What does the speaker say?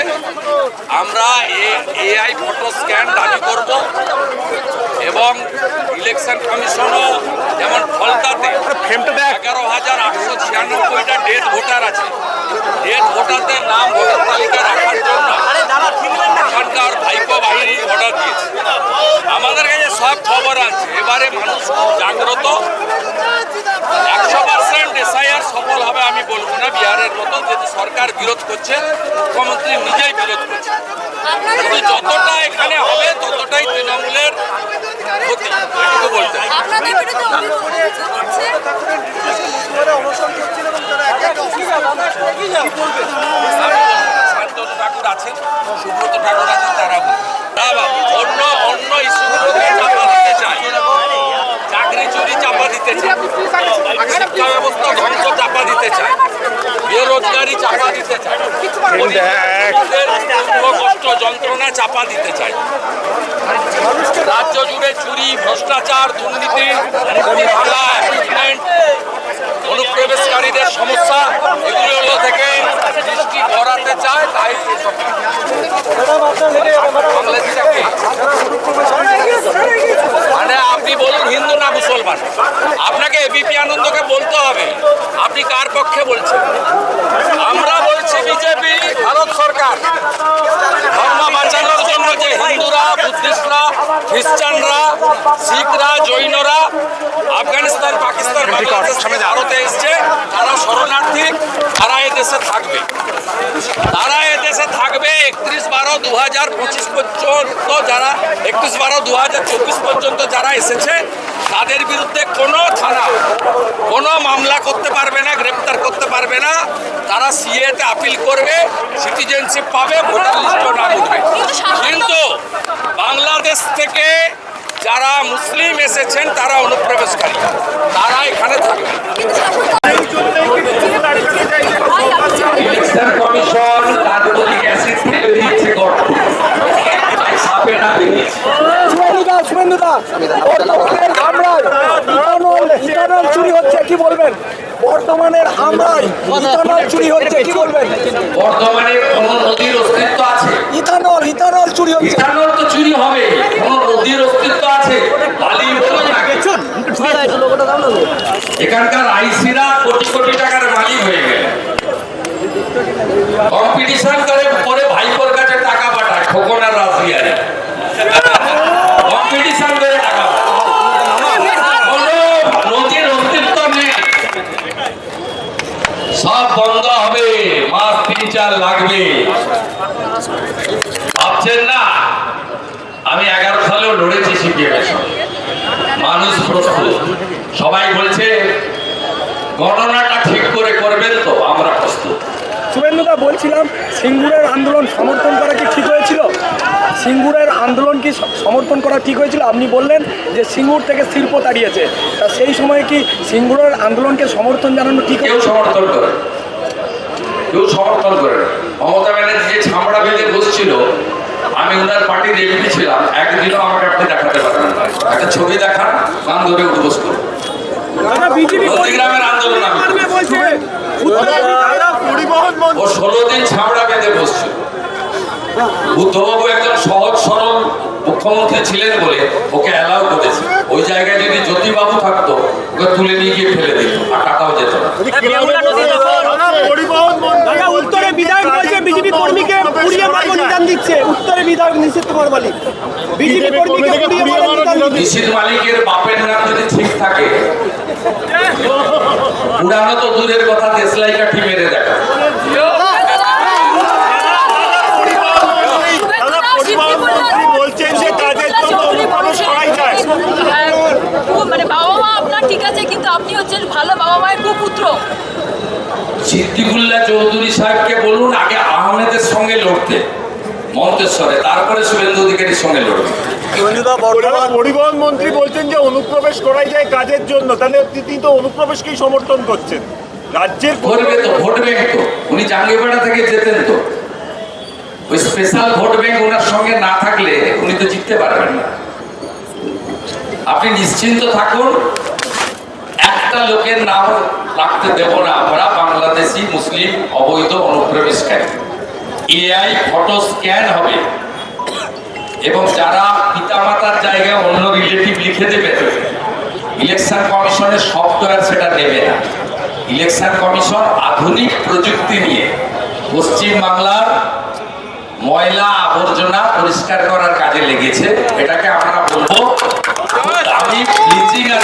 আছে আমরা AI photo scan দাবি করব এবং ইলেকশন কমিশনও যেমন ফলতাতে এগারো হাজার আটশো ছিয়ানব্বইটা ডেট ভোটার আছে। ডেট ভোটারদের নাম ভোটার তালিকা রাখার জন্য এখানকার ভাইপো বাহিনী অর্ডার দিয়েছে আমাদের কাছে সব খবর আছে এবারে মানুষ খুব জাগ্রত একশো পার্সেন্ট এসআইআর সফল হবে আমি বলব না মতো যেহেতু সরকার বিরোধ করছে মুখ্যমন্ত্রী নিজেই বিরোধ করছে। যতটা এখানে হবে ততটাই তৃণমূলের ক্ষতি এটুকু বলতে হবে। আপনাদের বিরুদ্ধে শান্তনু ঠাকুর আছেন সুব্রত ঠাকুর আছেন তারা অন্য অন্য ইস্যুগুলোকে চাপা দিতে চায়। চাকরি চুরি চাপা দিতে চায়। শিক্ষা ব্যবস্থা ধ্বংস চাপা দিতে চায়। বেরোজগারি চাপা দিতে চায়। কষ্ট যন্ত্রণা চাপা দিতে চায়। রাজ্য জুড়ে চুরি ভ্রষ্টাচার দুর্নীতি ভাঙা অ্যাপিটমেন্ট অনুপ্রবেশকারীদের সমস্যা এগুলো থেকে দৃষ্টি করাতে চায় তাই এসব বাংলাদেশটাকে মানে আপনি বলুন হিন্দু না মুসলমান আপনাকে এবিপি আনন্দকে বলতে হবে আপনি কার পক্ষে বলছেন আমরা বলছি বিজেপি ভারত সরকার ধর্ম বাঁচানোর জন্য যে হিন্দুরা বুদ্ধিস্টরা খ্রিস্টানরা শিখরা জৈনরা আফগানিস্তান পাকিস্তান বাংলাদেশ ভারতে এসছে। তারা শরণার্থী তারা এদেশে থাকবে। তারা এদেশে থাকবে একত্রিশ বারো দু হাজার পঁচিশ পর্যন্ত যারা একত্রিশ বারো দু হাজার চব্বিশ পর্যন্ত যারা এসেছে তাদের বিরুদ্ধে কোনো থানা কোনো মামলা করতে পারবে না গ্রেপ্তার করতে পারবে না। তারা সিএতে আপিল করবে সিটিজেনশিপ পাবে ভোটার লিস্টও নাম উঠবে। কিন্তু বাংলাদেশ থেকে যারা মুসলিম এসেছেন তারা অনুপ্রবেশকারী। তারা এখানে থাকবে। কমিশন অ্যাসিড গর্ত সাপে না চুরি হচ্ছে কি বলবেন? বর্তমানের হামলায় ইথানল চুরি হচ্ছে কি বলবেন? বর্তমানে কোন নদীর অস্তিত্ব আছে। ইথানল ইথানল চুরি হচ্ছে ইথানল তো চুরি হবে কোন নদীর অস্তিত্ব আছে বালি বলুন আগে এখানকার আইসিরা কোটি কোটি টাকার মালিক হয়ে গেল। কম্পিটিশন করে পরে ভাইপোর কাছে টাকা পাঠায় খোকন আর রাশিয়ারে কম্পিটিশন করে টাকা নেই। সব বন্ধ হবে, মাস তিন চার লাগবে। ভাবছেন না? আমি এগারো সালেও লড়েছি সিপিএম এর সঙ্গে। মানুষ প্রস্তুত। সবাই বলছে গণনাটা ঠিক করে করবেন তো আমরা প্রস্তুত। শুভেন্দুদা বলছিলাম সিঙ্গুরের আন্দোলন সমর্থন করা কি ঠিক হয়েছিল? সিঙ্গুরের আন্দোলন কি সমর্থন করা ঠিক হয়েছিল? আপনি বললেন যে সিঙ্গুর থেকে শিল্প তাড়িয়েছে। তা সেই সময় কি সিঙ্গুরের আন্দোলনকে সমর্থন জানানো ঠিক কেউ সমর্থন করে কেউ সমর্থন করে মমতা ব্যানার্জি যে ছামড়া বেঁধে বসছিল আমি ওনার পার্টির এমপি ছিলাম একদিনও আমাকে আপনি দেখাতে পারবেন একটা ছবি দেখান গান ধরে উঠবোস করুন। বিজেপি আন্দোলন আমি। করেছি। বলছে। ও ষোলো দিন ছামড়া বেঁধে বসছিল বুদ্ধবাবু একজন সহজ সরল মুখ্যমন্ত্রী ছিলেন বলে ওকে অ্যালাউ করেছে। ওই জায়গায় যদি জ্যোতিবাবু থাকতো ওকে তুলে নিয়ে গিয়ে ফেলে দিত আর টাকাও যেত না। উত্তরে বিধায়ক বলছে বিজেপি কর্মীকে পুড়িয়ে মারবো নিদান দিচ্ছে। উত্তরে বিধায়ক নিষিদ্ধ কুমার মালিক বিজেপি কর্মীকে পুড়িয়ে মারবো নিদান মালিকের বাপের নাম যদি ঠিক থাকে উড়ানো তো দূরের কথা দেশলাই কাঠি মেরে দেখা। মানে বাবা মা আপনার ঠিক আছে কিন্তু আপনি হচ্ছেন ভালো বাবা মায়ের কুপুত্র। সিদ্দিকুল্লাহ চৌধুরী সাহেবকে বলুন আগে আহমেদের সঙ্গে লড়তে। মন্তেশ্বরে তারপরে শুভেন্দু অধিকারীর সঙ্গে লড়বে। পরিবহন- মন্ত্রী বলছেন যে অনুপ্রবেশ করাই যায় কাজের জন্য। তাহলে তিনি তো অনুপ্রবেশকেই সমর্থন করছেন। রাজ্যের করবে তো ভোট ব্যাংক তো। উনি জাঙ্গিপাড়া থেকে যেতেন তো। ওই স্পেশাল ভোট ব্যাংক ওনার সঙ্গে না থাকলে উনি তো জিততে পারবেন না। আপনি নিশ্চিন্ত থাকুন একটা লোকের নাম রাখতে দেব না। আমরা বাংলাদেশি মুসলিম অবৈধ অনুপ্রবেশকারী। এআই ফটো স্ক্যান হবে। এবং যারা পিতামাতার জায়গায় অন্য রিলেটিভ লিখে দেবে ইলেকশন কমিশনের সফটওয়্যার সেটা নেবে না। ইলেকশন কমিশন আধুনিক প্রযুক্তি নিয়ে পশ্চিম বাংলার ময়লা আবর্জনা পরিষ্কার করার কাজে লেগেছে। এটাকে আমরা বলব আমি ব্লিচিং আর